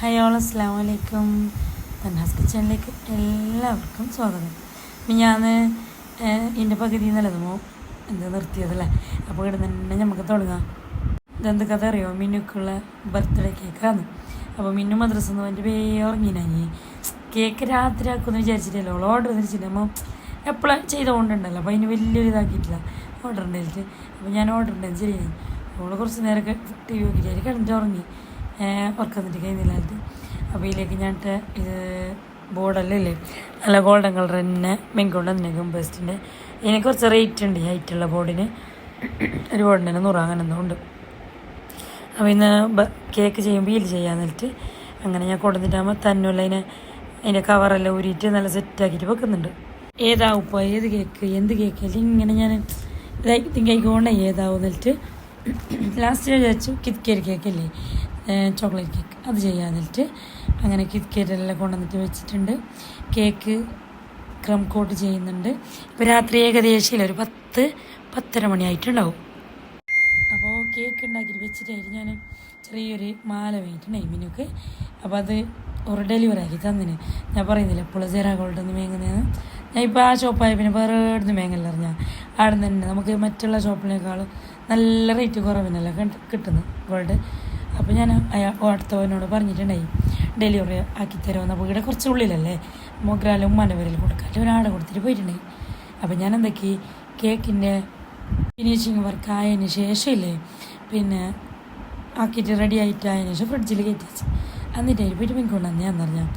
Hi all അസ്സാം വലൈക്കും തന്നാസ് കിച്ചണിലേക്ക് എല്ലാവർക്കും സ്വാഗതം. ഞാൻ എന്റെ പകുതി നിലതുമോ എന്താ നിർത്തിയതല്ലേ? അപ്പോൾ ഇവിടെ തന്നെ നമുക്ക് തുടങ്ങാം. ഇതെന്ത് കഥ അറിയോ? മിന്നുക്കുള്ള ബർത്ത്ഡേ കേക്കാണ് അപ്പോൾ മിന്നു മദ്രസ എന്ന് പറഞ്ഞിട്ട് വേ കേക്ക് രാത്രി ആക്കുമെന്ന് വിചാരിച്ചിട്ടല്ലോ അവൾ ഓർഡർ അപ്പോൾ എപ്പോഴും ചെയ്തുകൊണ്ടുണ്ടല്ലോ അപ്പോൾ അതിന് വലിയൊരു ഇതാക്കിയിട്ടില്ല. ഓർഡർ ഉണ്ടായിട്ട് അപ്പോൾ ഞാൻ ഓർഡർ ഉണ്ടായിരുന്നു ശരി അവൾ കുറച്ച് നേരമൊക്കെ ടി വി നോക്കിയിട്ട് കിടന്നിട്ട് ഉറങ്ങി. ഉറക്കം കഴിഞ്ഞില്ലാത്ത അപ്പോൾ ഇതിലേക്ക് ഞാൻ ഇട്ട ഇത് ബോർഡല്ലേ നല്ല ഗോൾഡൻ കളർ തന്നെ മെങ്കൊണ്ട് തന്നെ ഗംബേസ്റ്റിന്റെ ഇതിന് കുറച്ച് റേറ്റ് ഉണ്ട് ഹൈറ്റുള്ള ബോർഡിന്. ഒരു ബോർഡിന് തന്നെ നൂറ് അങ്ങനെ എന്തോ ഉണ്ട്. അപ്പോൾ ഇന്ന് കേക്ക് ചെയ്യുമ്പോൾ ഇതിൽ ചെയ്യാൻ നേരിട്ട് അങ്ങനെ ഞാൻ കൊണ്ടുവന്നിട്ടാകുമ്പോൾ തന്നെയുള്ള അതിനെ അതിന്റെ കവറെല്ലാം ഊരിയിട്ട് നല്ല സെറ്റാക്കിയിട്ട് വെക്കുന്നുണ്ട്. ഏതാവും ഇപ്പോൾ ഏത് കേക്ക്? എന്ത് കേക്ക്? അല്ലെങ്കിൽ ഇങ്ങനെ ഞാൻ ഇതാക്കി കഴിക്കൊണ്ട് ഏതാവും എന്നിട്ട് ലാസ്റ്റ് വിചാരിച്ചു കിത്കേരി കേക്കല്ലേ ചോക്ലേറ്റ് കേക്ക് അത് ചെയ്യാതിട്ട് അങ്ങനെ കിറ്റ്കേറ്റെല്ലാം കൊണ്ടുവന്നിട്ട് വെച്ചിട്ടുണ്ട്. കേക്ക് ക്രം കോട്ട് ചെയ്യുന്നുണ്ട്. ഇപ്പോൾ രാത്രി ഏകദേശം ഒരു പത്ത് പത്തര മണിയായിട്ടുണ്ടാവും അപ്പോൾ കേക്ക് ഉണ്ടാക്കിയിട്ട് വെച്ചിട്ടായിരുന്നു ഞാൻ ചെറിയൊരു മാല വേണ്ടിയിട്ടുണ്ടായി മിനുക്ക് അപ്പോൾ അത് ഒരു ഡെലിവറി ആക്കി തന്നിന്. ഞാൻ പറയുന്നില്ല സെറാ ഗോൾഡ് ഒന്ന് മേങ്ങുന്നതെന്ന് ഞാൻ ഇപ്പോൾ ആ ഷോപ്പായ പിന്നെ വേറെ ഇവിടുന്ന് മേങ്ങല്ല അറിഞ്ഞാൽ അവിടെ നിന്ന് തന്നെ നമുക്ക് മറ്റുള്ള ഷോപ്പിനേക്കാൾ നല്ല റേറ്റ് കുറവിനല്ല കിട്ട- കിട്ടുന്നത് ഗോൾഡ് അപ്പോൾ ഞാൻ അയാൾ അടുത്തവനോട് പറഞ്ഞിട്ടുണ്ടായി ഡെലിവറി ആക്കി തരുമെന്ന്. അപ്പോൾ ഇവിടെ കുറച്ച് ഉള്ളിലല്ലേ? മൊഗ്രാലും മനവരിൽ കൊടുക്കാൻ ഒരാടെ കൊടുത്തിട്ട് പോയിട്ടുണ്ടായി. അപ്പോൾ ഞാൻ എന്തൊക്കെ? കേക്കിന്റെ ഫിനിഷിങ് വർക്ക് ആയതിന് ശേഷമില്ലേ പിന്നെ ആക്കിയിട്ട് റെഡി ആയിട്ട് ആയതിനു ശേഷം ഫ്രിഡ്ജിൽ കയറ്റി വെച്ച്. എന്നിട്ട് അതിൽ പോയിട്ട് പിന്നെ കൊണ്ടുവന്ന് ഞാൻ പറഞ്ഞാൽ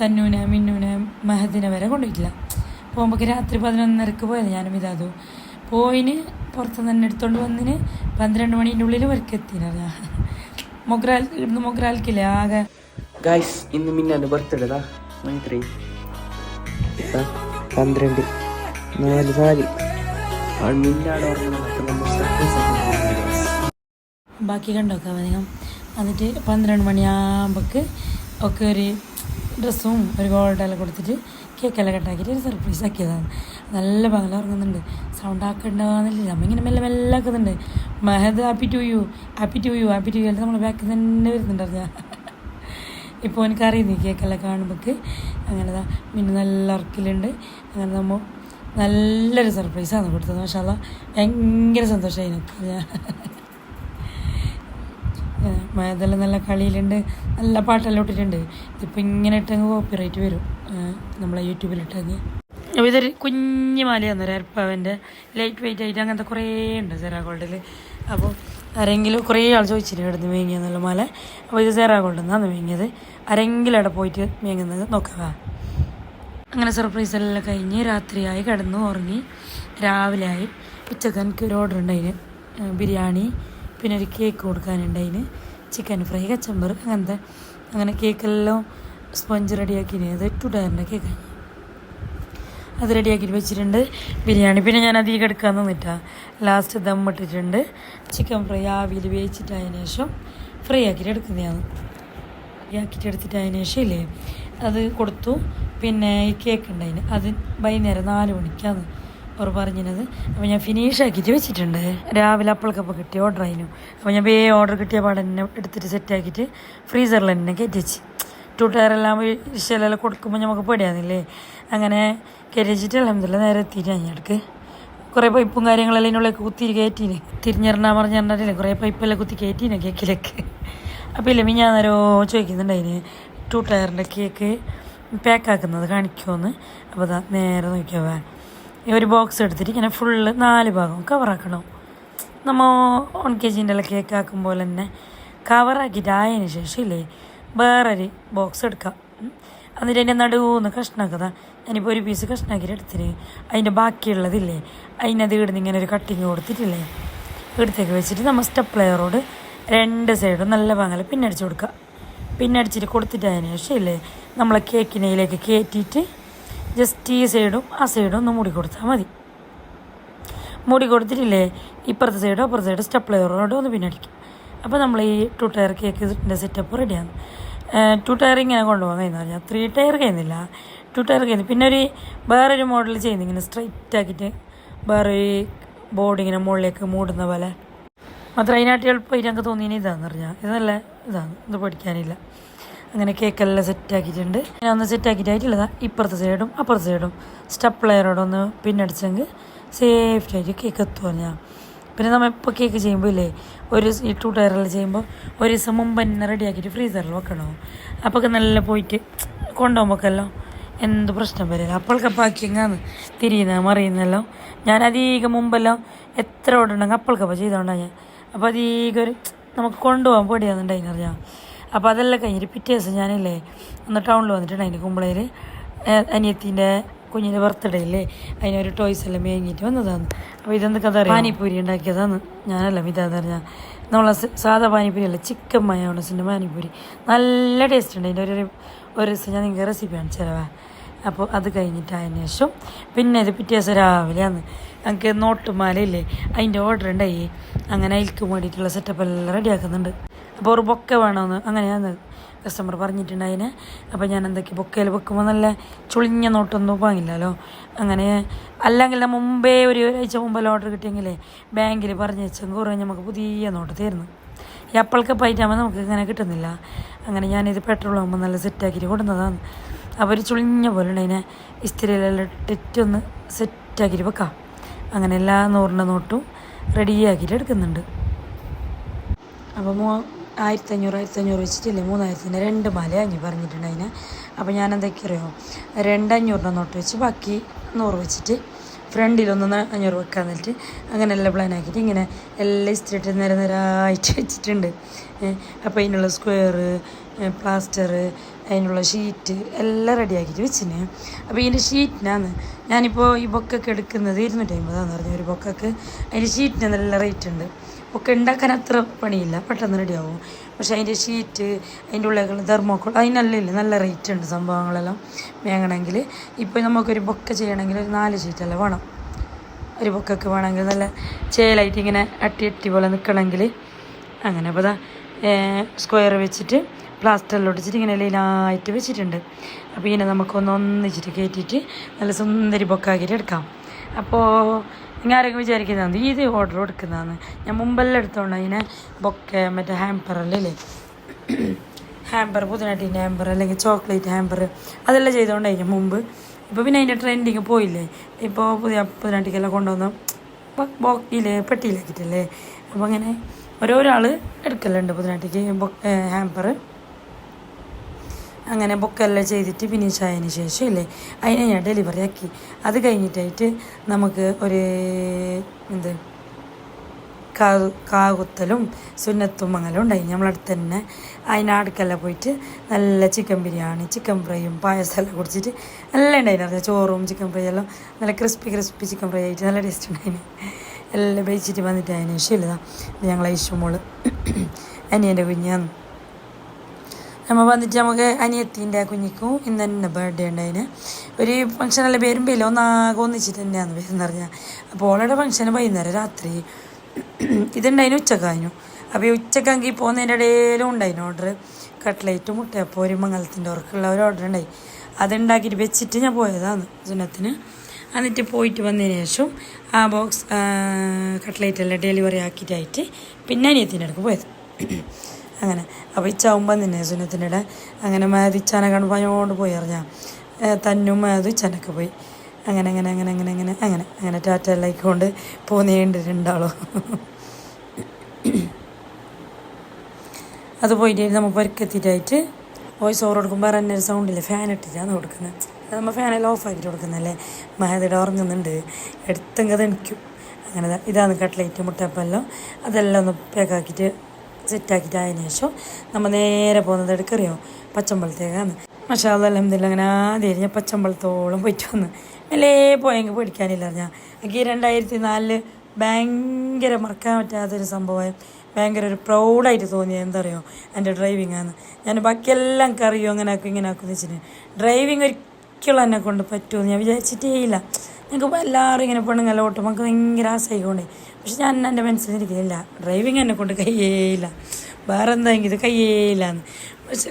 തന്നൂനെ മിന്നൂനെ മഹദിനെ വരെ കൊണ്ടുപോയിട്ടില്ല. പോകുമ്പോൾ രാത്രി പതിനൊന്നരക്ക് പോയത് ഞാനും ഇതാതു പോയിന് പുറത്ത് തന്നെ എടുത്തോണ്ട് വന്നിന് പന്ത്രണ്ട് മണീന്റെ ഉള്ളിൽ വർക്ക് എത്തിനറിയാം മൊഗ്രാൽ ഇവിടുന്ന് മൊഗ്രാൽക്കില്ലേ ആകെ ഗായ്സ് ഇന്ന് മിന്നാന്റെ ബർത്ത്ഡേ ദാ? മണിത്രേ പന്ത്രണ്ട്. നാല് നാല്. ബാക്കി കണ്ടോക്കാം അധികം എന്നിട്ട് പന്ത്രണ്ട് മണിയാകുമ്പോൾക്ക് ഒക്കെ ഒരു ഡ്രസ്സും ഒരു ഗോൾഡെല്ലാം കൊടുത്തിട്ട് കേക്കെല്ലാം കട്ടാക്കിയിട്ട് ഒരു സർപ്രൈസ് ആക്കിയതാണ്. നല്ല പകല ഇറങ്ങുന്നുണ്ട്. സൗണ്ട് ആക്കണ്ടെന്നില്ല. നമ്മ ഇങ്ങനെ മെല്ലെ മെല്ലെ ആക്കുന്നുണ്ട്. മഹദ് happy to you happy to you happy to you നമ്മൾ ബാക്കിൽ തന്നെ വരുന്നുണ്ട് അറിയാം ഇപ്പോൾ എനിക്കറിയുന്നു കേക്കെല്ലാം കാണുമ്പോൾ അങ്ങനെ പിന്നെ നല്ല ഉറക്കിലുണ്ട്. അങ്ങനെ നമ്മൾ നല്ലൊരു സർപ്രൈസാണ് കൊടുത്തത്. മാഷാല്ല ഭയങ്കര സന്തോഷമായി എനിക്ക് ഞാൻ അതെല്ലാം നല്ല കളിയിലുണ്ട് നല്ല പാട്ടെല്ലാം ഇട്ടിട്ടുണ്ട്. ഇതിപ്പോൾ ഇങ്ങനെ ഇട്ടങ്ങ് കോപ്പിറൈറ്റ് വരും. നമ്മളെ ഇട്ടങ്ങ്. അപ്പോൾ ഇതൊരു കുഞ്ഞു മാലയാണ് ഒരു അരപ്പാവന്റെ ലൈറ്റ് വെയിറ്റ് ആയിട്ട് അങ്ങനത്തെ കുറേ ഉണ്ട് സെറാ ഗോൾഡിൽ അപ്പോൾ ആരെങ്കിലും കുറേ ആൾ ചോദിച്ചിട്ട് ഇവിടുന്ന് മേങ്ങിയെന്നുള്ള മാല? അപ്പോൾ ഇത് സെറാ ഗോൾഡിൽ നിന്നാണ് മേങ്ങിയത്. ആരെങ്കിലും അവിടെ പോയിട്ട് മേങ്ങുന്നത് നോക്കുക അങ്ങനെ സർപ്രൈസ് എല്ലാം കഴിഞ്ഞ് രാത്രിയായി കിടന്നു ഉറങ്ങി. രാവിലെ ആയി. ഉച്ചയ്ക്ക് എനിക്ക് ഒരു ഓർഡർ ഉണ്ടായിന്. ബിരിയാണി പിന്നെ ഒരു കേക്ക് കൊടുക്കാനുണ്ടായിന് ചിക്കൻ ഫ്രൈ കച്ചമ്പർ അങ്ങനത്തെ. അങ്ങനെ കേക്കെല്ലാം സ്പോഞ്ച് റെഡിയാക്കിന് അത് ടുഡാറിന്റെ കേക്ക് അത് റെഡിയാക്കിയിട്ട് വെച്ചിട്ടുണ്ട്. ബിരിയാണി പിന്നെ ഞാൻ അധികം എടുക്കാൻ നിന്നിട്ടാ. ലാസ്റ്റ് ദം ഇട്ടിട്ടുണ്ട്. ചിക്കൻ ഫ്രൈ ആവിയിൽ വേവിച്ചിട്ട് അതിന് ശേഷം ഫ്രൈ ആക്കിയിട്ട് എടുക്കുന്നതാണ്. ആക്കിയിട്ട് എടുത്തിട്ട് അതിന് ശേഷം ഇല്ലേ അത് കൊടുത്തു. പിന്നെ ഈ കേക്ക് ഉണ്ടായിന് അത് വൈകുന്നേരം നാല് മണിക്കാണ്. അവർ പറഞ്ഞിരുന്നത്. അപ്പോൾ ഞാൻ ഫിനിഷ് ആക്കിയിട്ട് വെച്ചിട്ടുണ്ട്. രാവിലെ അപ്പൾക്കപ്പം കിട്ടിയ ഓർഡർ ആയിരുന്നു. അപ്പോൾ ഞാൻ വേ ഓർഡർ കിട്ടിയ പാടെ തന്നെ എടുത്തിട്ട് സെറ്റ് ആക്കിയിട്ട് ഫ്രീസറിൽ തന്നെ കയറ്റി വെച്ച്. ടു ടയറെല്ലാം വിഷയെല്ലാം കൊടുക്കുമ്പോൾ നമുക്ക് പേടിയാന്നില്ലേ അങ്ങനെ കയറ്റി വെച്ചിട്ട് അലഹമില്ല നേരെ എത്തിയിട്ട് ഞാൻ അടുക്ക് കുറേ പൈപ്പും കാര്യങ്ങളെല്ലാം ഇതിനുള്ളിലേക്ക് കുത്തി കയറ്റീന് തിരിഞ്ഞെറിഞ്ഞാൽ പറഞ്ഞിട്ടില്ലേ കുറേ പൈപ്പെല്ലാം കുത്തി കയറ്റീനെ കേക്കിലേക്ക്. അപ്പോൾ ഇല്ല ഞാൻ നേരോ ചോദിക്കുന്നുണ്ടായിന് ടു ടയറിന്റെ കേക്ക് പാക്കാക്കുന്നത് കാണിക്കുമെന്ന് അപ്പോൾ അതാ നേരെ നോക്കിയാവേ ഒരു ബോക്സ് എടുത്തിട്ട് ഇങ്ങനെ ഫുള്ള് നാല് ഭാഗം കവറാക്കണം നമ്മൾ വൺ കെ ജിന്റെ എല്ലാം കേക്ക് ആക്കും പോലെ തന്നെ കവറാക്കിയിട്ട് ആയതിനു ശേഷം ഇല്ലേ വേറൊരു ബോക്സ് എടുക്കാം. എന്നിട്ട് അതിന്റെ നടുവൂന്ന് കഷ്ണാക്കതാ. ഞാനിപ്പോൾ ഒരു പീസ് കഷ്ണാക്കിയിട്ട് എടുത്തിട്ട് അതിന്റെ ബാക്കിയുള്ളതില്ലേ അതിനത് ഇടുന്ന് ഇങ്ങനെ ഒരു കട്ടിങ് കൊടുത്തിട്ടില്ലേ എടുത്തേക്ക് വെച്ചിട്ട് നമ്മൾ സ്റ്റെപ്പ് ലെയറോട് രണ്ട് സൈഡും നല്ല ഭാഗങ്ങൾ പിന്നടിച്ച് കൊടുക്കുക പിന്നടിച്ചിട്ട് കൊടുത്തിട്ട് അതിന് ശേഷം ഇല്ലേ നമ്മളെ കേക്കിനയിലേക്ക് കയറ്റിയിട്ട് ജസ്റ്റ് ഈ സൈഡും ആ സൈഡും ഒന്ന് മൂടി കൊടുത്താൽ മതി. മൂടി കൊടുത്തിട്ടില്ലേ? ഇപ്പുറത്തെ സൈഡോ അപ്പുറത്തെ സൈഡോ സ്റ്റെപ്പ് ലെയറോട് ഒന്ന് പിന്നടിക്കും അപ്പോൾ നമ്മൾ ഈ ടു ടയർ കേക്കിന്റെ സെറ്റപ്പ് റെഡിയാണ് ടു ടയർ ഇങ്ങനെ കൊണ്ടുപോകാൻ കഴിഞ്ഞാൽ പറഞ്ഞാൽ ത്രീ ടയർ കഴിയുന്നില്ല ടു ടയർ കഴിയുന്നു പിന്നെ ഒരു വേറൊരു മോഡൽ ചെയ്യുന്നു ഇങ്ങനെ സ്ട്രൈറ്റ് ആക്കിയിട്ട് വേറൊരു ബോർഡ് ഇങ്ങനെ മുകളിലേക്ക് മൂടുന്ന പോലെ. മാത്രം അതിനായിട്ട് എളുപ്പം ഞങ്ങൾക്ക് തോന്നിയത് ഇതാന്ന് പറഞ്ഞാൽ ഇത് നല്ല ഇതാണ്. ഇത് പഠിക്കാനില്ല. അങ്ങനെ കേക്കെല്ലാം സെറ്റാക്കിയിട്ടുണ്ട്. ഞാൻ ഒന്ന് സെറ്റാക്കിയിട്ടായിട്ടുള്ളതാ. ഇപ്പുറത്തെ സൈഡും അപ്പുറത്തെ സൈഡും സ്റ്റപ്പ് ലെയറോടൊന്ന് പിന്നടിച്ചെങ്കിൽ സേഫ്റ്റി ആയിട്ട് കേക്ക് എത്തുമോ ഞാൻ പിന്നെ നമ്മൾ ഇപ്പോൾ കേക്ക് ചെയ്യുമ്പോൾ ഇല്ലേ ഒരു ടു ടയറിൽ ചെയ്യുമ്പോൾ ഒരു ദിവസം മുമ്പ് തന്നെ റെഡിയാക്കിയിട്ട് ഫ്രീസറിൽ വെക്കണോ? അപ്പോൾ നല്ല പോയിട്ട് കൊണ്ടുപോകുമ്പോൾക്കല്ലോ എന്ത് പ്രശ്നം വരില്ല അപ്പോൾക്കപ്പാക്കിയെങ്ങാന്ന് തിരിയുന്ന മറിയുന്നല്ലോ. ഞാൻ അധികം മുമ്പെല്ലാം എത്ര ഓടുണ്ടെങ്കിൽ അപ്പോഴൊക്കെ അപ്പോൾക്കപ്പം ചെയ്തോണ്ടാ ഞാൻ. അപ്പോൾ അധികം ഒരു നമുക്ക് കൊണ്ടുപോകാൻ പേടിയാണെന്നുണ്ടായിനറിയാം അപ്പോൾ അതെല്ലാം കഴിഞ്ഞിട്ട് പിറ്റേ ദിവസം ഞാനില്ലേ ഒന്ന് ടൗണിൽ വന്നിട്ടുണ്ടായിന് കുമ്പളയിൽ അനിയത്തിന്റെ കുഞ്ഞിന്റെ ബർത്ത്ഡേ ഇല്ലേ? അതിനൊരു ടോയ്സ് എല്ലാം മേങ്ങിയിട്ട് വന്നതാണ്. അപ്പോൾ ഇതെന്ത് കഥ അറിയാം? പാനിപ്പൂരി ഉണ്ടാക്കിയതാണ്. ഞാനല്ല ഇതാന്ന് പറഞ്ഞാൽ നമ്മളെ സാധാ പാനിപ്പൂരി അല്ല ചിക്കൻ മയോണസിന്റെ പാനിപ്പൂരി. നല്ല ടേസ്റ്റ് ഉണ്ട്. അതിന്റെ ഒരു ഒരു ദിവസം ഞാൻ നിങ്ങൾക്ക് റെസിപ്പി ആണ് തരാം അപ്പോൾ അത് കഴിഞ്ഞിട്ട് അതിന് ശേഷം പിന്നെ ഇത് പിറ്റേ ദിവസം രാവിലെയാണ്. ഞങ്ങൾക്ക് നോട്ടുമാലയില്ലേ? അതിന്റെ ഓർഡർ ഉണ്ടായി അങ്ങനെ അതിൽക്ക് വേണ്ടിയിട്ടുള്ള സെറ്റപ്പ് എല്ലാം റെഡിയാക്കുന്നുണ്ട് അപ്പോൾ ബൊക്ക വേണമെന്ന് അങ്ങനെയാണ് കസ്റ്റമർ പറഞ്ഞിട്ടുണ്ടായിന്. അപ്പോൾ ഞാൻ എന്തൊക്കെ ബൊക്കയിൽ വെക്കുമ്പോൾ നല്ല ചുളിഞ്ഞ നോട്ടൊന്നും വാങ്ങില്ലല്ലോ അങ്ങനെ അല്ലെങ്കിൽ ഞാൻ മുമ്പേ ഒരു ഒരാഴ്ച മുമ്പല്ല ഓർഡർ കിട്ടിയെങ്കിലേ ബാങ്കിൽ പറഞ്ഞു വെച്ചെങ്കിൽ കുറേ നമുക്ക് പുതിയ നോട്ട് തരുന്നു. ഈ അപ്പൾക്കപ്പ് ആയിട്ടാകുമ്പോൾ നമുക്ക് ഇങ്ങനെ കിട്ടുന്നില്ല. അങ്ങനെ ഞാനിത് പെട്രോൾ ആകുമ്പോൾ നല്ല സെറ്റാക്കിയിട്ട് കൊടുക്കുന്നതാണ് അപ്പോൾ ഒരു ചുളിഞ്ഞ പോലെ ഉണ്ട് അതിനെ ഇസ്തിരിയിലെല്ലാം ഇട്ടിട്ടൊന്ന് സെറ്റാക്കിയിട്ട് വെക്കാം. അങ്ങനെ എല്ലാ നൂറിന്റെ നോട്ടും റെഡിയാക്കിയിട്ട് എടുക്കുന്നുണ്ട്. അപ്പോൾ ആയിരത്തഞ്ഞൂറ് ആയിരത്തി അഞ്ഞൂറ് വെച്ചിട്ടില്ലേ? മൂന്നായിരത്തിന്റെ രണ്ട് മാല അഞ്ഞു പറഞ്ഞിട്ടുണ്ട് അതിന്. അപ്പോൾ ഞാൻ എന്തൊക്കെ അറിയോ രണ്ട് അഞ്ഞൂറിന്റെ നോട്ട് വെച്ച് ബാക്കി നൂറ് വെച്ചിട്ട് ഫ്രണ്ടിലൊന്ന് അഞ്ഞൂറ് വെക്കാൻ എന്നിട്ട് അങ്ങനെ എല്ലാം പ്ലാൻ ആക്കിയിട്ട് ഇങ്ങനെ എല്ലാം ഇസ്തിരിട്ട് നിര നിരായിട്ട് വെച്ചിട്ടുണ്ട്. അപ്പോൾ അതിനുള്ള സ്ക്വയർ പ്ലാസ്റ്റർ അതിനുള്ള ഷീറ്റ് എല്ലാം റെഡിയാക്കിയിട്ട് വെച്ചിന്. അപ്പോൾ ഇതിന്റെ ഷീറ്റിനാണ് ഞാനിപ്പോൾ ഈ ബൊക്കൊക്കെ എടുക്കുന്നത് ഇരുന്നൂറ്റി അമ്പതാന്ന് പറഞ്ഞു ഒരു ബൊക്കൊക്കെ അതിന്റെ ഷീറ്റിന് നല്ല റേറ്റ് ഉണ്ട്. ഒക്കെ ഉണ്ടാക്കാൻ അത്ര പണിയില്ല. പെട്ടെന്ന് റെഡിയാവും പക്ഷേ അതിന്റെ ഷീറ്റ് അതിന്റെ ഉള്ളിൽ തെർമോക്കോൾ അതിനല്ല നല്ല റേറ്റ് ഉണ്ട് സംഭവങ്ങളെല്ലാം വേണമെങ്കിൽ ഇപ്പോൾ നമുക്കൊരു ബൊക്ക ചെയ്യണമെങ്കിൽ ഒരു നാല് ഷീറ്റെല്ലാം വേണം. ഒരു ബൊക്കൊക്കെ വേണമെങ്കിൽ നല്ല ചേലായിട്ട് ഇങ്ങനെ അട്ടി അട്ടി പോലെ നിൽക്കണമെങ്കിൽ അങ്ങനെ അപ്പോൾ സ്ക്വയർ വെച്ചിട്ട് പ്ലാസ്റ്ററിൽ ഒടിച്ചിട്ട് ഇങ്ങനെ ലൈനായിട്ട് വെച്ചിട്ടുണ്ട്. അപ്പോൾ ഇങ്ങനെ നമുക്കൊന്ന് ഒന്നിച്ചിട്ട് കയറ്റിയിട്ട് നല്ല സുന്ദരി ബൊക്കാക്കിയിട്ട് എടുക്കാം. അപ്പോൾ നിങ്ങൾ ആരെങ്കിലും വിചാരിക്കുന്നതാണ് ഇത് ഓർഡർ കൊടുക്കുന്നതാണ് ഞാൻ മുമ്പെല്ലാം എടുത്തോണ്ട് അതിനെ ബൊക്കെ മറ്റേ ഹാമ്പറല്ലേ ഹാമ്പർ പുതിനാട്ടിന്റെ ഹാമ്പർ അല്ലെങ്കിൽ ചോക്ലേറ്റ് ഹാമ്പർ അതെല്ലാം ചെയ്തുകൊണ്ടായിരുന്നു മുമ്പ്. ഇപ്പോൾ പിന്നെ അതിന്റെ ട്രെൻഡിങ് പോയില്ലേ? ഇപ്പോൾ പുതിയ പുതിനാട്ടിക്കെല്ലാം കൊണ്ടുവന്ന് ബോക്കിയിൽ പെട്ടിയിലാക്കിയിട്ടല്ലേ? അപ്പോൾ അങ്ങനെ ഓരോരാൾ എടുക്കലുണ്ട് പുതിനാട്ടിക്ക് ഹാമ്പർ അങ്ങനെ ബുക്കെല്ലാം ചെയ്തിട്ട് ഫിനിഷ് ആയതിന് ശേഷം ഇല്ലേ അതിനെ ഞാൻ ഡെലിവറി ആക്കി. അത് കഴിഞ്ഞിട്ടായിട്ട് നമുക്ക് ഒരു എന്ത്? കാ കാകുത്തലും സുന്നത്തും അങ്ങനെ ഉണ്ടായി. നമ്മളടുത്ത് തന്നെ അതിന്റെ അടുക്കെല്ലാം പോയിട്ട് നല്ല ചിക്കൻ ബിരിയാണി ചിക്കൻ ഫ്രൈയും പായസമെല്ലാം കുടിച്ചിട്ട് നല്ല ഉണ്ടായിരുന്നു. ചോറും ചിക്കൻ ഫ്രൈ എല്ലാം നല്ല ക്രിസ്പി ക്രിസ്പി ചിക്കൻ ഫ്രൈ ആയിട്ട് നല്ല ടേസ്റ്റ് ഉണ്ടായിരുന്നു എല്ലാം വെച്ചിട്ട് വന്നിട്ട് അതിന് ശേഷം ഇല്ലതാ ഞങ്ങളെ ഇഷ്ടമോൾ അനിയന്റെ കുഞ്ഞാന്ന് നമ്മൾ വന്നിട്ട് നമുക്ക് അനിയത്തിന്റെ കുഞ്ഞിക്കും ഇന്ന് തന്നെ ബർത്ത്ഡേ ഉണ്ടായിന് ഒരു ഫംഗ്ഷനല്ല പേരും പേരില്ല. ഒന്നാകെ ഒന്നിച്ചിട്ട് തന്നെയാണ് വരുന്നത് പറഞ്ഞാൽ അപ്പോൾ ഓളുടെ ഫംഗ്ഷന് വൈകുന്നേരം രാത്രി. ഇതുണ്ടായിന് ഉച്ചക്കായിരുന്നു അപ്പോൾ ഈ ഉച്ചക്കാങ്കിൽ പോകുന്നതിന്റെ ഇടയിലും ഉണ്ടായിന് ഓർഡർ കട്ട്ലേറ്റും മുട്ടയപ്പോൾ ഒരു മംഗലത്തിന്റെ ഉറക്കുള്ള ഒരു ഓർഡർ ഉണ്ടായി. അതുണ്ടാക്കിയിട്ട് വെച്ചിട്ട് ഞാൻ പോയതാണ് ജുനത്തിന് എന്നിട്ട് പോയിട്ട് വന്നതിന് ശേഷം ആ ബോക്സ് കട്ട്ലേറ്റ് എല്ലാം ഡെലിവറി ആക്കിയിട്ടായിട്ട് പിന്നെ അനിയത്തിന്റെ അടുക്ക് പോയത്. അങ്ങനെ. അപ്പോൾ ഇച്ചാവുമ്പോൾ നിന്നെ സുനത്തിനിടെ അങ്ങനെ മേതിച്ചാനെ പറഞ്ഞോണ്ട് പോയി അറിഞ്ഞാൽ തന്നും മേതും ഇച്ചാനൊക്കെ പോയി. അങ്ങനെ അങ്ങനെ അങ്ങനെ അങ്ങനെ അങ്ങനെ അങ്ങനെ അങ്ങനെ ടാറ്റ എല്ലാം പോന്നേണ്ടിട്ടുണ്ടാളോ അത് പോയിട്ട് നമ്മൾ പൊരക്കെത്തിയിട്ടായിട്ട് വോയിസ് ഓവർ കൊടുക്കുമ്പോൾ പറഞ്ഞ ഒരു സൗണ്ടില്ല ഫാൻ ഇട്ടിട്ടാണ് കൊടുക്കുന്നത് അത് നമ്മൾ ഫാനെല്ലാം ഓഫ് ആക്കിയിട്ട് കൊടുക്കുന്നല്ലേ മഹതിടെ ഉറങ്ങുന്നുണ്ട്. എടുത്തെങ്കിൽ അത് എനിക്കും അങ്ങനെ ഇതാണ് കട്ട്ലേറ്റ് മുട്ടപ്പല്ലോ അതെല്ലാം ഒന്ന് പാക്കാക്കിയിട്ട് സെറ്റാക്കിയിട്ട് അതിന് ശേഷം നമ്മൾ നേരെ പോകുന്നത് എടുക്കറിയോ? പച്ചമ്പളത്തേക്കാണ് പക്ഷേ അതെല്ലാം അങ്ങനെ ആദ്യം ഞാൻ പച്ചമ്പളത്തോളം പോയിട്ട് വന്ന് മെല്ലേ പോയെങ്കിൽ പേടിക്കാനില്ല ഞാൻ എനിക്ക് രണ്ടായിരത്തി നാലിൽ ഭയങ്കര മറക്കാൻ പറ്റാത്തൊരു സംഭവം ഭയങ്കര ഒരു പ്രൗഡായിട്ട് തോന്നിയത് എന്താ പറയുക എന്റെ ഡ്രൈവിംഗ് ആണ് ഞാൻ ബാക്കിയെല്ലാം കറിയോ അങ്ങനെ ആക്കും ഇങ്ങനെ ആക്കും എന്ന് വെച്ചിട്ട് ഡ്രൈവിംഗ് ഒരിക്കലും എന്നെ കൊണ്ട് പറ്റുമെന്ന് ഞാൻ വിചാരിച്ചിട്ടേ ഇല്ല ഞങ്ങൾക്ക് എല്ലാവരും ഇങ്ങനെ പെണ്ണുങ്ങളെ ഓട്ടും നമുക്ക് ഭയങ്കര ആശയിക്കൊണ്ടേ പക്ഷെ ഞാൻ എന്റെ മനസ്സിലിരിക്കുന്നില്ല ഡ്രൈവിങ് എന്നെ കൊണ്ട് കയ്യേയില്ല വേറെ എന്തെങ്കിലും ഇത് കയ്യേയില്ലാന്ന് പക്ഷെ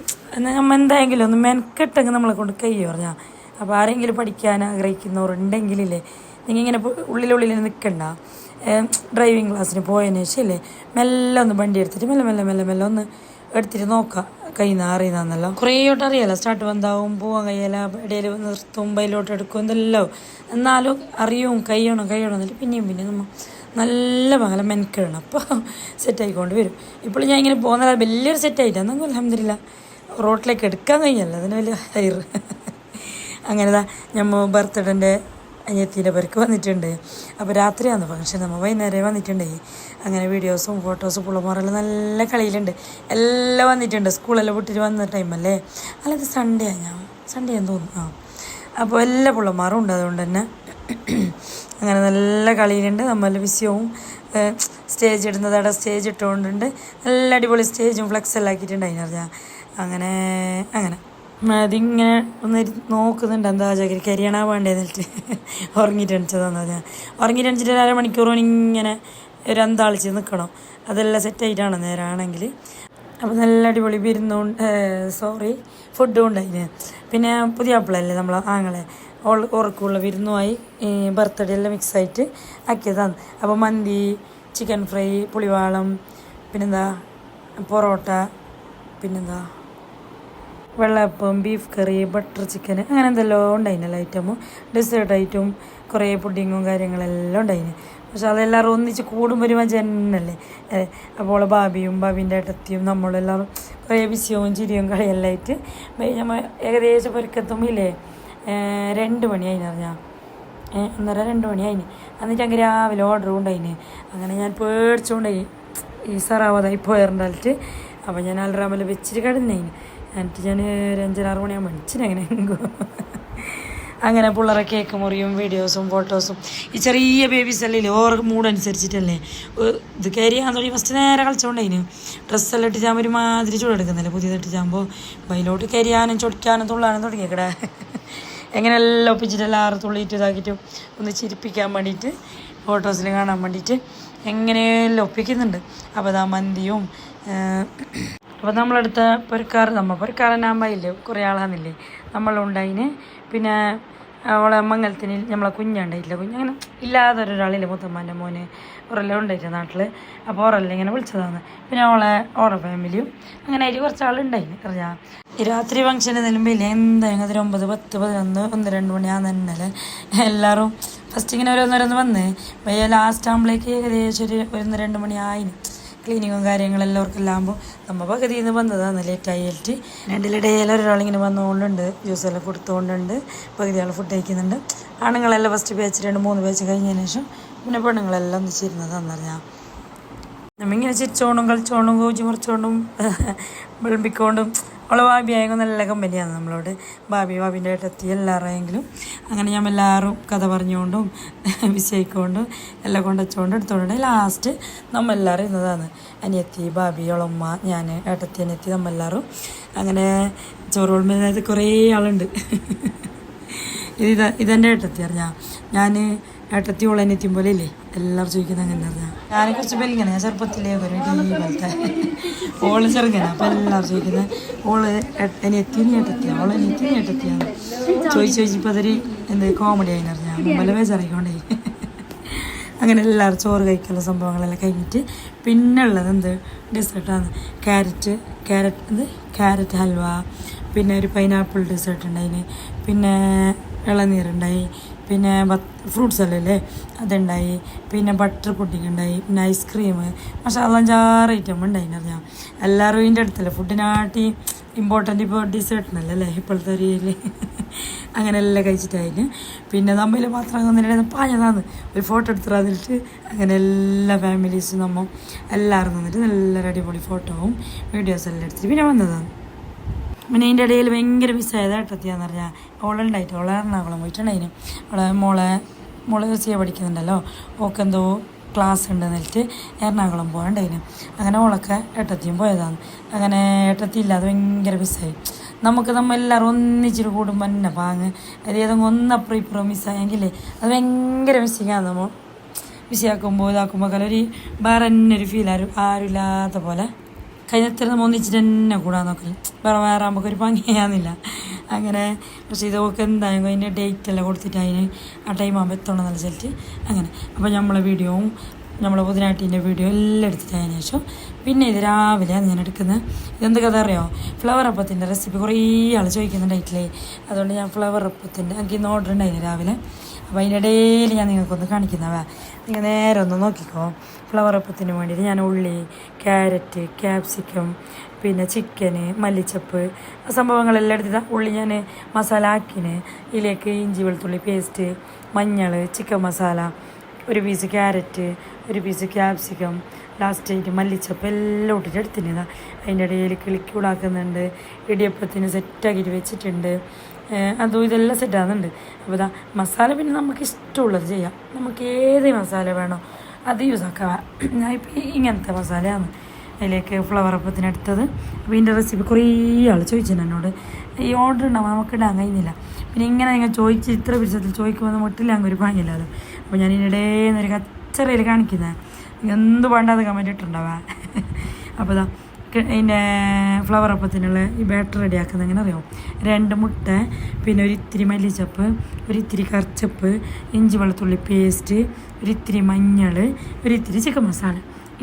നമ്മൾ എന്തായെങ്കിലും ഒന്ന് മെനക്കെട്ടെങ്കിൽ നമ്മളെ കൊണ്ട് കയ്യോ പറഞ്ഞാൽ അപ്പോൾ ആരെങ്കിലും പഠിക്കാൻ ആഗ്രഹിക്കുന്നവരുണ്ടെങ്കിലില്ലേ നിങ്ങൾ ഇങ്ങനെ ഉള്ളിലുള്ളിൽ നിൽക്കണ്ട ഡ്രൈവിംഗ് ക്ലാസ്സിന് പോയതിന് ശേഷം മെല്ലെ ഒന്ന് വണ്ടി എടുത്തിട്ട് മെല്ലെ മെല്ലെ മെല്ലെ മെല്ലെ ഒന്ന് എടുത്തിട്ട് നോക്കാം. കൈ നാറിയതാന്നല്ലോ കുറേ വട്ടം അറിയാലോ സ്റ്റാർട്ട് വന്നാവും പോവാൻ കഴിയല ഇടയിൽ നിർത്തും ബൈലോട്ട് എടുക്കും എന്തെല്ലോ. എന്നാലും അറിയും കൈയണം കൈയണം എന്നിട്ട് പിന്നെയും പിന്നെ നമ്മൾ നല്ല പകല മെനക്കിടണം. അപ്പോൾ സെറ്റായിക്കൊണ്ട് വരും. ഇപ്പോൾ ഞാൻ ഇങ്ങനെ പോകുന്ന വലിയൊരു സെറ്റായിട്ടാണ് നമുക്ക് അലഹമില്ല റോട്ടിലേക്ക് എടുക്കാൻ കഴിഞ്ഞല്ലോ അതിന് വലിയ ഹയർ അങ്ങനെതാ ഞമ്മ ബർത്ത്ഡേന്റെ അനിയത്തിന്റെ പേർക്ക് വന്നിട്ടുണ്ട്. അപ്പോൾ രാത്രിയാണ് ഫംഗ്ഷൻ നമ്മൾ വൈകുന്നേരം വന്നിട്ടുണ്ട്. അങ്ങനെ വീഡിയോസും ഫോട്ടോസും പുള്ളമാരെല്ലാം നല്ല കളിയിലുണ്ട്. എല്ലാം വന്നിട്ടുണ്ട്. സ്കൂളെല്ലാം വിട്ടിട്ട് വന്ന ടൈമല്ലേ? അല്ല ഇത് സൺഡേ ആണ് ഞാൻ? സൺഡേ എന്ന് തോന്നുന്നു. ആ. അപ്പോൾ എല്ലാ പുള്ളമാരും ഉണ്ട്. അതുകൊണ്ട് തന്നെ അങ്ങനെ നല്ല കളിയിലുണ്ട്. നമ്മളെ വിഷയവും സ്റ്റേജ് ഇടുന്നത് അവിടെ സ്റ്റേജ് ഇട്ടുകൊണ്ടുണ്ട് നല്ല അടിപൊളി സ്റ്റേജും ഫ്ലെക്സ് എല്ലാം ആക്കിയിട്ടുണ്ട് അതിനറിഞ്ഞാൽ അങ്ങനെ അങ്ങനെ. അതിങ്ങനെ ഒന്ന് നോക്കുന്നുണ്ട്. എന്താ ചകിരി കരിയണ വേണ്ടതെന്നിട്ട് ഉറങ്ങിയിട്ട് എണിച്ചതാന്ന് ഞാൻ. ഉറങ്ങിയിട്ട് എണിച്ചിട്ട് ഒരു അരമണിക്കൂർ ഇങ്ങനെ ഒരു അന്താളിച്ച് നിൽക്കണം അതെല്ലാം സെറ്റായിട്ടാണ് നേരാണെങ്കിൽ അപ്പോൾ നല്ല അടിപൊളി വിരുന്നുണ്ട്. സോറി ഫുഡും ഉണ്ടായിന് പിന്നെ പുതിയ ആപ്പിളല്ലേ നമ്മൾ ആങ്ങളെ? ഓൾ ഉറക്കമുള്ള വിരുന്നുമായി ബർത്ത്ഡേ എല്ലാം മിക്സ് ആയിട്ട് ആക്കിയതാണ്. അപ്പോൾ മന്തി ചിക്കൻ ഫ്രൈ പുളിവാളം പിന്നെന്താ? പൊറോട്ട പിന്നെന്താ? വെള്ളയപ്പം ബീഫ് കറി ബട്ടർ ചിക്കൻ അങ്ങനെ എന്തെല്ലോ ഉണ്ടായിനല്ല ഐറ്റമും ഡെസേർട്ട് ഐറ്റവും കുറേ പുഡിങ്ങും കാര്യങ്ങളെല്ലാം ഉണ്ടായിന്. പക്ഷെ അതെല്ലാവരും ഒന്നിച്ച് കൂടുമ്പോൾ ഒരു ജനല്ലേ അപ്പോൾ ബാബിയും ബാബിന്റെ ഏട്ടത്തിയും നമ്മളെല്ലാവരും കുറേ വിഷയവും ചിരിയും കളിയെല്ലാം ആയിട്ട് നമ്മൾ ഏകദേശം പൊരുക്കത്തുമ്പില്ലേ രണ്ട് മണിയായിന് അറിഞ്ഞാൽ അന്നേരം രണ്ട് മണിയായിന് എന്നിട്ട് അങ്ങ് രാവിലെ ഓർഡർ ഉണ്ടായിന്. അങ്ങനെ ഞാൻ പേടിച്ചുകൊണ്ടായി ഈ സറാവതായി പോയറിണ്ടാലിട്ട് അപ്പോൾ ഞാൻ അൽറാമല വെച്ചിട്ട് കിടന്നേന്. എന്നിട്ട് ഞാൻ ഒരു മണിയാകുമ്പോൾ മണിച്ചിന് അങ്ങനെ പിള്ളേരെ കേക്ക് മുറിയും വീഡിയോസും ഫോട്ടോസും ഈ ചെറിയ ബേബീസ് അല്ലേ ഓർ മൂഡ് അനുസരിച്ചിട്ടല്ലേ. ഏഹ് ഇത് കരിയാൻ തുടങ്ങി. ഫസ്റ്റ് നേരെ കളിച്ചോണ്ടേന് ഡ്രസ്സെല്ലാം ഇട്ട് ഞാൻ ഒരുമാതിരി ചൂടെടുക്കുന്നില്ലേ പുതിയതിട്ട് ചാകുമ്പോൾ ബൈലോട്ട് കരിയാനും ചൊടിക്കാനും തുള്ളാനും തുടങ്ങി എങ്ങനെ എങ്ങനെയെല്ലാം ഒപ്പിച്ചിട്ട് എല്ലാവരും തുള്ളിയിട്ട് ഇതാക്കിയിട്ട് ഒന്ന് ചിരിപ്പിക്കാൻ വേണ്ടിയിട്ട് ഫോട്ടോസിൽ കാണാൻ വേണ്ടിയിട്ട് എങ്ങനെയെല്ലാം ഒപ്പിക്കുന്നുണ്ട്. അപ്പോൾ അതാ മന്തിയും അപ്പോൾ നമ്മളെടുത്ത പൊരക്കാർ നമ്മൾ പൊരക്കാരനാകുമ്പോയില്ലേ കുറേ ആളാന്നില്ലേ നമ്മളുണ്ടായിന്. പിന്നെ അവളെ മംഗലത്തിന് നമ്മളെ കുഞ്ഞുണ്ടായിട്ടില്ല. കുഞ്ഞ് അങ്ങനെ ഇല്ലാതെ ഒരാളില്ലേ മുത്തമ്മന്റെ മോന്. ഓരെല്ലാം ഉണ്ടായിരുന്നു നാട്ടിൽ അപ്പോൾ ഓരെല്ലാം ഇങ്ങനെ വിളിച്ചതാണ്. പിന്നെ അവളെ ഓറെ ഫാമിലിയും അങ്ങനെ അതിൽ കുറച്ച് ആളുണ്ടായിന് അറിയാം. ഈ രാത്രി എന്തെങ്കിലും ഇല്ല എന്തായാലും അതൊരു ഒമ്പത് പത്ത് പതിനൊന്ന് ഒന്ന് രണ്ട് മണിയാന്ന് തന്നെ എല്ലാവരും ഫസ്റ്റ് ഇങ്ങനെ ഓരോന്നോരോന്ന് വന്ന്. ലാസ്റ്റ് ആകുമ്പോഴേക്ക് ഏകദേശം ഒരു ഒന്ന് രണ്ട് മണി ആയിന്. ക്ലീനിങ്ങും കാര്യങ്ങളെല്ലാം അവർക്കെല്ലാം ആകുമ്പോൾ നമ്മൾ പകുതിയിൽ നിന്ന് വന്നതാണ് ലേറ്റായി ആയിട്ട് രണ്ടിലിടയിൽ ഒരാളിങ്ങനെ വന്നുകൊണ്ടുണ്ട്. ജ്യൂസെല്ലാം കൊടുത്തുകൊണ്ടുണ്ട്. പകുതി ആൾ ഫുഡ് കഴിക്കുന്നുണ്ട്. ആണുങ്ങളെല്ലാം ഫസ്റ്റ് ബാച്ച് രണ്ട് മൂന്ന് ബാച്ച് കഴിഞ്ഞതിന് ശേഷം പിന്നെ പെണ്ണുങ്ങളെല്ലാം ചിരുന്നത് പറഞ്ഞാൽ നമ്മിങ്ങനെ ചിരിച്ചോണ്ടും കളിച്ചോണ്ടും കൂച്ചി മുറിച്ചോണ്ടും വിളമ്പിക്കൊണ്ടും അവളെ ഭാബി ആയെങ്കിൽ നല്ല കമ്പനിയാണ് നമ്മളോട്. ഭാബി ഭാബിന്റെ ഏട്ടത്തി എല്ലാവരെയെങ്കിലും. അങ്ങനെ ഞാൻ എല്ലാവരും കഥ പറഞ്ഞുകൊണ്ടും വിശയിക്കൊണ്ടും എല്ലാം കൊണ്ട് വെച്ചുകൊണ്ടും എടുത്തുകൊണ്ട് ലാസ്റ്റ് നമ്മളെല്ലാവരും ഇന്നതാണ്. അനിയത്തി ഭാബി അവളമ്മ ഞാൻ ഏട്ടത്തി അനിയത്തി നമ്മളെല്ലാവരും. അങ്ങനെ ചോറ് വിളമ്പുന്നത് കുറേ ആളുണ്ട്. ഇത് ഇതെന്റെ ഏട്ടത്തി അറിഞ്ഞാൽ ഞാൻ ഏട്ടത്തി ഓളനെത്തിയും പോലെ ഇല്ലേ എല്ലാവരും ചോദിക്കുന്നത് അങ്ങനെ അറിഞ്ഞാൽ ഞാനെ കുറച്ച് ഞാൻ ചെറുപ്പത്തിലേ ഒരു പോലത്തെ ഓൾ ചെറുങ്ങനെ അപ്പം എല്ലാവരും ചോദിക്കുന്നത് ഓൾ അനിയത്തി നീ ഏട്ടത്തിയാണ് ഓൾ എന്നെ നീ ഏട്ടത്തിയാണ് ചോദിച്ച് ചോദിച്ചപ്പോൾ അതൊരു എന്ത് കോമഡി ആയി അറിഞ്ഞാൽ മുമ്പല്ല ബേജാറിക്കൊണ്ടേ അങ്ങനെ എല്ലാവരും ചോറ് കഴിക്കാനുള്ള സംഭവങ്ങളെല്ലാം കഴിഞ്ഞിട്ട് പിന്നെ ഉള്ളത് എന്ത്? ഡെസേർട്ടാണ് ക്യാരറ്റ് ക്യാരറ്റ് എന്ത്? ക്യാരറ്റ് ഹൽവ. പിന്നെ ഒരു പൈനാപ്പിൾ ഡെസേർട്ട് ഉണ്ടായിന്. പിന്നെ ഇളനീരുണ്ടായി. പിന്നെ ഫ്രൂട്ട്സ് അല്ലല്ലേ? അല്ലേ അതുണ്ടായി. പിന്നെ ബട്ടർ പുഡിംഗ് ഉണ്ടായി പിന്നെ ഐസ്ക്രീം. പക്ഷേ അതഞ്ചാറ് ഐറ്റം ഉണ്ടായിന് അറിയാം. എല്ലാവരും ഇതിന്റെ അടുത്തല്ലേ? ഫുഡിനാട്ടി ഇമ്പോർട്ടന്റ് ഇപ്പോൾ ഡിസേർട്ടിനല്ലേ ഇപ്പോഴത്തെ ഒരു ഏരിയയിൽ അങ്ങനെ എല്ലാം കഴിച്ചിട്ടായിരുന്നു പിന്നെ നമ്മൾ മാത്രം നിന്നിട്ട് പാഞ്ഞതാന്ന് ഒരു ഫോട്ടോ എടുത്തു തന്നിട്ട് അങ്ങനെ എല്ലാ ഫാമിലീസും നമ്മൾ എല്ലാവരും നിന്നിട്ട് നല്ല അടിപൊളി ഫോട്ടോവും വീഡിയോസ് എല്ലാം എടുത്തിട്ട് പിന്നെ വന്നതാണ്. പിന്നെ അതിന്റെ ഇടയിൽ ഭയങ്കര മിസ്സായത് ഏട്ടത്തിയാന്ന് പറഞ്ഞാൽ ഓളുണ്ടായിട്ട് ഓളെ എറണാകുളം പോയിട്ടുണ്ടായിന് അവളെ മോളെ മോളെ സി പഠിക്കുന്നുണ്ടല്ലോ. ഓക്കെന്തോ ക്ലാസ് ഉണ്ട് എന്നിട്ട് എറണാകുളം പോകണ്ടായിന് അങ്ങനെ ഓളൊക്കെ ഏട്ടത്തിയും പോയതാണ്. അങ്ങനെ ഏട്ടത്തി ഇല്ലാതെ ഭയങ്കര മിസ്സായി നമുക്ക് നമ്മൾ എല്ലാവരും ഒന്നിച്ചിട്ട് കൂടുമ്പോൾ തന്നെ പാങ്ങ്. അത് ഏതെങ്കിലും ഒന്നപ്പുറം ഇപ്പുറം മിസ്സായെങ്കിലേ അത് ഭയങ്കര മിസ്സിങ്ങാണ് നമ്മൾ മിസ്സിയാക്കുമ്പോൾ ഇതാക്കുമ്പോൾ ഒരു വേറെ തന്നെ ഒരു ഫീൽ ആരും ആരും ഇല്ലാത്ത പോലെ. നമ്മൾ ഒന്നിച്ചിട്ട് തന്നെ കൂടാൻ നോക്കൽ വേറെ വേറെ ഒരു ഭംഗിയാന്നില്ല അങ്ങനെ പക്ഷേ ഇതൊക്കെ എന്തായാലും അതിന്റെ ഡേറ്റ് എല്ലാം കൊടുത്തിട്ട് അതിന് ആ ടൈം ആകുമ്പോൾ എത്തണം എന്നുള്ള ചെലിച്ച് അങ്ങനെ. അപ്പോൾ നമ്മളെ വീഡിയോവും നമ്മളെ പുതിനാട്ടീന്റെ വീഡിയോ എല്ലാം എടുത്തിട്ടതിന് ശേഷം പിന്നെ ഇത് രാവിലെയാണ് ഞാൻ എടുക്കുന്നത്. ഇതെന്ത് കഥ അറിയോ? ഫ്ലവർ അപ്പത്തിന്റെ റെസിപ്പി കുറേ ആൾ ചോദിക്കുന്നുണ്ടായിട്ടില്ലേ അതുകൊണ്ട് ഞാൻ ഫ്ലവർ അപ്പത്തിന്റെ എനിക്ക് ഇന്ന് ഓർഡർ ഉണ്ടായിരുന്നു രാവിലെ. അപ്പോൾ അതിന്റെ ഇടയിൽ ഞാൻ നിങ്ങൾക്കൊന്ന് കാണിക്കുന്നവ നിങ്ങൾ നേരെ ഒന്ന് നോക്കിക്കോ. ഫ്ലവർ അപ്പത്തിന് വേണ്ടിയിട്ട് ഞാൻ ഉള്ളി ക്യാരറ്റ് ക്യാപ്സിക്കം പിന്നെ ചിക്കന് മല്ലിച്ചപ്പ് സംഭവങ്ങളെല്ലാം എടുത്തിട്ട് ഉള്ളി ഞാൻ മസാല ആക്കിന്. ഇതിലേക്ക് ഇഞ്ചി വെളുത്തുള്ളി പേസ്റ്റ് മഞ്ഞൾ ചിക്കൻ മസാല ഒരു പീസ് ക്യാരറ്റ് ഒരു പീസ് ക്യാപ്സിക്കം ലാസ്റ്റ് ആയിട്ട് മല്ലിച്ചപ്പ് എല്ലാം ഇട്ടിട്ട് എടുത്തിരുന്നതാ അതിന്റെ ഇടയിൽ കിളിക്കി ഉണ്ടാക്കുന്നുണ്ട് ഇടിയപ്പത്തിന് സെറ്റാക്കിയിട്ട് വെച്ചിട്ടുണ്ട്. അതും ഇതെല്ലാം സെറ്റാകുന്നുണ്ട് അപ്പോൾ ഇതാ മസാല പിന്നെ നമുക്ക് ഇഷ്ടമുള്ളത് ചെയ്യാം. നമുക്ക് ഏത് മസാല വേണോ അത് ഞാൻ ഇപ്പോൾ ഇങ്ങനത്തെ മസാലയാണ് അതിലേക്ക് ഫ്ലവർ അപ്പത്തിനെടുത്തത് അപ്പോൾ ഇതിന്റെ റെസിപ്പി കുറേ ആൾ ചോദിച്ചു എന്നോട്. ഈ ഓർഡർ ഉണ്ടാകുമ്പോൾ നമുക്ക് ഇടാൻ കഴിയുന്നില്ല പിന്നെ ഇങ്ങനെ നിങ്ങൾ ചോദിച്ച് ഇത്ര പിടിച്ചതിൽ ചോദിക്കുമ്പോൾ മുട്ടില്ല അങ്ങനെ ഒരു ഭംഗിയില്ലല്ലോ അപ്പോൾ ഞാൻ ഇതിനിടെ എന്നൊരു കച്ചറയിൽ കാണിക്കുന്നത് എന്ത് വേണ്ടാതെ കമന്റ് ഇട്ടുണ്ടാവാ അപ്പോൾ ഇതാ ഇതിന്റെ ഫ്ലവർ അപ്പത്തിനുള്ള ഈ ബാറ്റർ റെഡിയാക്കുന്നത് എങ്ങനെ അറിയാം രണ്ട് മുട്ട പിന്നെ ഒരു ഇത്തിരി മല്ലിച്ചപ്പ് ഒരു ഇത്തിരി കറിച്ചപ്പ് ഇഞ്ചി വെളുത്തുള്ളി പേസ്റ്റ് ഒരു ഇത്തിരി മഞ്ഞൾ ഒരു ഇത്തിരി ചിക്കൻ മസാല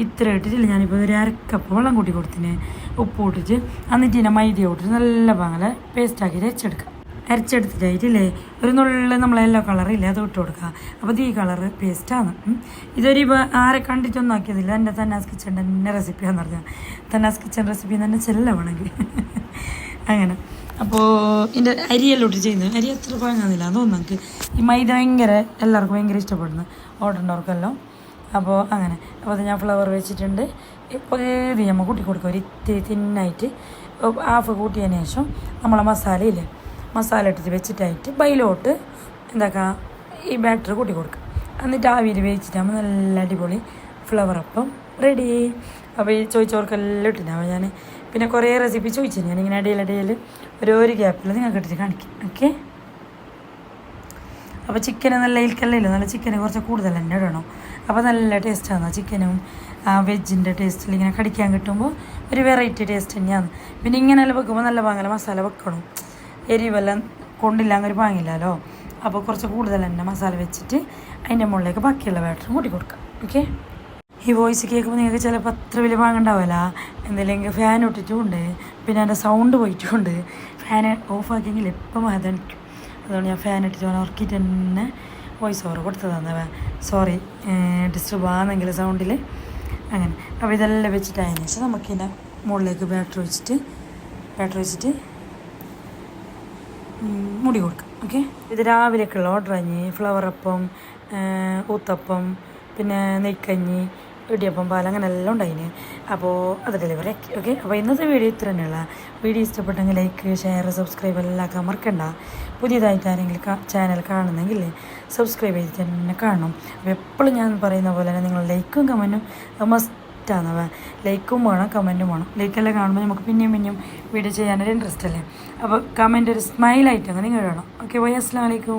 ഇത്ര ഇട്ടിട്ടില്ല. ഞാനിപ്പോൾ ഒരു അരക്കപ്പ് വെള്ളം കൂട്ടി കൊടുത്തിന്. ഉപ്പ് ഇട്ടിട്ട് എന്നിട്ട് ഇതിനെ മൈദ ഇട്ടിട്ട് നല്ല പാങ്ങല പേസ്റ്റാക്കി അരച്ചെടുക്കാം. അരച്ചെടുത്തിട്ടായിട്ടില്ലേ? ഒരു നുള്ളിൽ നമ്മൾ യെല്ലോ കളറില്ലേ അത് ഇട്ട് കൊടുക്കുക അപ്പോൾ ഇത് ഈ കളറ് പേസ്റ്റാണ് ഇതൊരു ആരെ കണ്ടിട്ടൊന്നും ആക്കിയതില്ല. എന്റെ തന്നാസ് കിച്ചന്റെ തന്നെ റെസിപ്പിയാന്ന് പറഞ്ഞാൽ തന്നാസ് കിച്ചൺ റെസിപ്പി തന്നെ ചെല്ലവണെങ്കിൽ. അങ്ങനെ. അപ്പോൾ ഇതിന്റെ അരിയെല്ലാം ഇട്ട് ചെയ്യുന്നത്. അരി അത്ര പാങ്ങുന്നില്ല തോന്നുന്നു നമുക്ക് ഈ മൈദ ഭയങ്കര എല്ലാവർക്കും ഭയങ്കര ഇഷ്ടപ്പെടുന്നു. ഓടേണ്ടവർക്കെല്ലാം. അപ്പോൾ അങ്ങനെ. അപ്പോൾ അത് ഞാൻ ഫ്ലവർ വെച്ചിട്ടുണ്ട്. ഇപ്പോൾ ഏത് നമ്മൾ കൂട്ടി കൊടുക്കുക. ഒരു ഇത്തിരി തിന്നായിട്ട് ഹാഫ് കൂട്ടിയതിന് ശേഷം നമ്മളെ മസാലയില്ലേ? മസാല ഇട്ടിട്ട് വെച്ചിട്ടായിട്ട് ബൈലോട്ട് എന്താക്കുക ഈ ബാറ്റർ കൂട്ടി കൊടുക്കുക. എന്നിട്ട് ആവിയിൽ വേവിച്ചിട്ടാകുമ്പോൾ നല്ല അടിപൊളി ഫ്ലവർ അപ്പം റെഡി അപ്പോൾ ഈ ചോദിച്ചവർക്കെല്ലാം ഇട്ടിട്ടുണ്ടാവും ഞാൻ പിന്നെ കുറേ റെസിപ്പി ചോദിച്ചു. ഞാൻ ഇങ്ങനെ ഇടയിലിടയിൽ ഒരു ഗ്യാപ്പിൽ നിങ്ങൾക്ക് ഇട്ടിട്ട് കാണിക്കും. ഓക്കെ അപ്പോൾ ചിക്കന് നല്ല ഇൽക്കല്ലോ നല്ല ചിക്കന് കുറച്ച് കൂടുതൽ തന്നെ ഇടണം. അപ്പോൾ നല്ല ടേസ്റ്റാണ് ചിക്കനും വെജിന്റെ ടേസ്റ്റിൽ ഇങ്ങനെ കടിക്കാൻ കിട്ടുമ്പോൾ ഒരു വെറൈറ്റി ടേസ്റ്റ് തന്നെയാണ്. പിന്നെ ഇങ്ങനെ വെക്കുമ്പോൾ നല്ല പാങ്ങല മസാല വെക്കണം. എരിവെല്ലാം കൊണ്ടില്ല അങ്ങനെ പാങ്ങില്ലല്ലോ അപ്പോൾ കുറച്ച് കൂടുതൽ തന്നെ മസാല വെച്ചിട്ട് അതിന്റെ മുകളിലേക്ക് ബാക്കിയുള്ള ബാറ്ററും കൂട്ടി കൊടുക്കാം. ഓക്കെ ഈ വോയിസ് കേൾക്കുമ്പോൾ നിങ്ങൾക്ക് ചിലപ്പോൾ അത്ര വലിയ പാങ്ങുണ്ടാവില്ല എന്തെങ്കിലും ഫാൻ ഇട്ടിട്ടുമുണ്ട്. പിന്നെ എന്റെ സൗണ്ട് പോയിട്ടുമുണ്ട്. ഫാൻ ഓഫാക്കിയെങ്കിൽ എപ്പം വേദനിക്കും അതുകൊണ്ട് ഞാൻ ഫാൻ ഇട്ടിട്ട് ഉറക്കിയിട്ട് തന്നെ വോയിസ് ഓവർ കൊടുത്തതാണ്. സോറി ഡിസ്റ്റർബ് ആണെന്നെങ്കിൽ സൗണ്ടിൽ അങ്ങനെ. അപ്പോൾ ഇതെല്ലാം വെച്ചിട്ട് അതിന് ശേഷം നമുക്കിതിന്റെ മുകളിലേക്ക് ബാറ്ററി വെച്ചിട്ട് ബാറ്ററി വെച്ചിട്ട് മുടി കൊടുക്കാം ഓക്കെ ഇത് രാവിലേക്കുള്ള അപ്പം ഏഹ്, ഊത്തപ്പം പിന്നെ നെയ്ക്കഞ്ഞി ഇടിയപ്പം പാൽ അങ്ങനെ എല്ലാം ഉണ്ടായിന് അപ്പോൾ അത് ഡെലിവറി ആക്കി ഓക്കെ അപ്പോൾ ഇന്നത്തെ വീഡിയോ ഇത്ര തന്നെയുള്ള വീഡിയോ ഇഷ്ടപ്പെട്ടെങ്കിൽ ലൈക്ക് ഷെയർ സബ്സ്ക്രൈബ് എല്ലാം ആക്കാൻ മറക്കണ്ട. പുതിയതായിട്ട് ആരെങ്കിലും ചാനൽ കാണുന്നെങ്കിൽ സബ്സ്ക്രൈബ് ചെയ്ത് തന്നെ കാണണം. അപ്പോൾ എപ്പോഴും ഞാൻ പറയുന്ന പോലെ തന്നെ നിങ്ങൾ ലൈക്കും കമന്റും മസ്റ്റാണ് ലൈക്കും വേണം കമന്റും വേണം. ലൈക്കെല്ലാം കാണുമ്പോൾ നമുക്ക് പിന്നെയും പിന്നെയും വീഡിയോ ചെയ്യാനൊരു ഇൻട്രസ്റ്റ് അല്ലേ? അപ്പോൾ കമന്റ് ഒരു സ്മൈലായിട്ട് അങ്ങനെ കഴിയണം ഓക്കെ ബൈ അസ്സാം വലൈക്കും